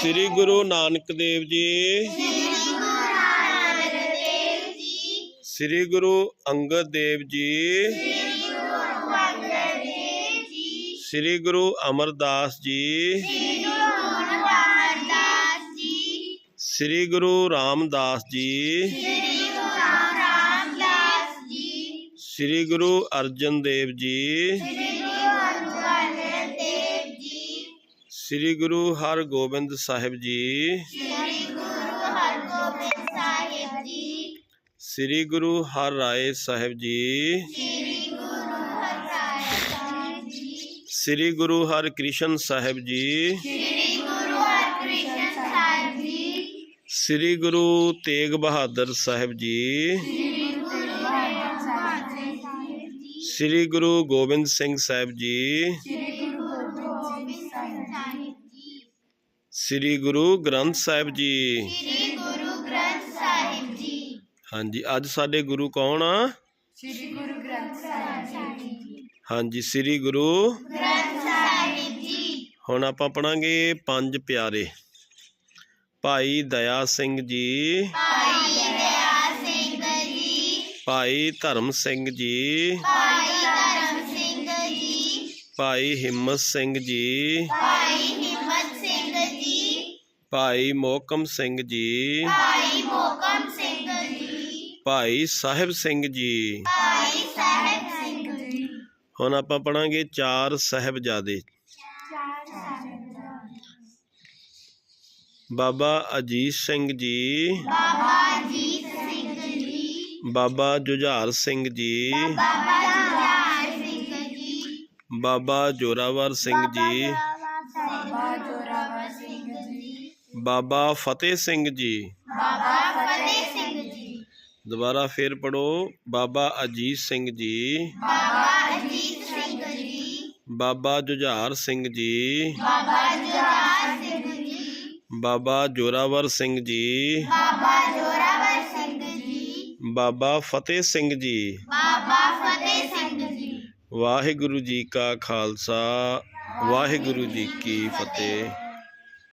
ਸ੍ਰੀ ਗੁਰੂ ਨਾਨਕ ਦੇਵ ਜੀ। ਸ੍ਰੀ ਗੁਰੂ ਅੰਗਦ ਦੇਵ ਜੀ। ਸ੍ਰੀ ਗੁਰੂ ਅਮਰਦਾਸ ਜੀ। ਸ੍ਰੀ ਗੁਰੂ ਰਾਮਦਾਸ ਜੀ। ਸ੍ਰੀ ਗੁਰੂ ਅਰਜਨ ਦੇਵ ਜੀ। ਸ੍ਰੀ ਗੁਰੂ ਹਰਗੋਬਿੰਦ ਸਾਹਿਬ ਜੀ। ਸ੍ਰੀ ਗੁਰੂ ਹਰ ਰਾਏ ਸਾਹਿਬ ਜੀ। ਸ੍ਰੀ ਗੁਰੂ ਹਰਕ੍ਰਿਸ਼ਨ ਸਾਹਿਬ ਜੀ। ਸ੍ਰੀ ਗੁਰੂ ਤੇਗ ਬਹਾਦਰ ਸਾਹਿਬ ਜੀ। ਸ੍ਰੀ ਗੁਰੂ ਗੋਬਿੰਦ ਸਿੰਘ ਸਾਹਿਬ ਜੀ। ਸ੍ਰੀ ਗੁਰੂ ਗ੍ਰੰਥ ਸਾਹਿਬ ਜੀ। ਹਾਂਜੀ ਅੱਜ ਸਾਡੇ ਗੁਰੂ ਕੌਣ ਆ? ਸ੍ਰੀ ਗੁਰੂ ਗ੍ਰੰਥ ਸਾਹਿਬ ਜੀ। ਹਾਂਜੀ ਸ੍ਰੀ ਗੁਰੂ। ਹੁਣ ਆਪਾਂ ਪੜਾਂਗੇ ਪੰਜ ਪਿਆਰੇ। ਭਾਈ ਦਇਆ ਸਿੰਘ ਜੀ। ਭਾਈ ਧਰਮ ਸਿੰਘ ਜੀ। ਭਾਈ ਹਿੰਮਤ ਸਿੰਘ ਜੀ। ਭਾਈ ਮੋਹਕਮ ਸਿੰਘ ਜੀ ਭਾਈ ਸਾਹਿਬ ਸਿੰਘ ਜੀ ਹੁਣ ਆਪਾਂ ਪੜਾਂਗੇ ਚਾਰ ਸਾਹਿਬਜ਼ਾਦੇ ਬਾਬਾ ਅਜੀਤ ਸਿੰਘ ਜੀ ਬਾਬਾ ਜੁਝਾਰ ਸਿੰਘ ਜੀ ਬਾਬਾ ਜੋਰਾਵਰ ਸਿੰਘ ਜੀ ਬਾਬਾ ਜੋਰਾਵਰ ਸਿੰਘ ਜੀ ਬਾਬਾ ਫਤਿਹ ਸਿੰਘ ਜੀ ਦੁਬਾਰਾ ਫੇਰ ਪੜੋ ਬਾਬਾ ਅਜੀਤ ਸਿੰਘ ਜੀ ਬਾਬਾ ਜੁਝਾਰ ਸਿੰਘ ਜੀ ਬਾਬਾ ਜੋਰਾਵਰ ਸਿੰਘ ਜੀ ਬਾਬਾ ਫਤਿਹ ਸਿੰਘ ਜੀ ਵਾਹਿਗੁਰੂ ਜੀ ਕਾ ਖਾਲਸਾ ਵਾਹਿਗੁਰੂ ਜੀ ਕੀ ਫਤਿਹ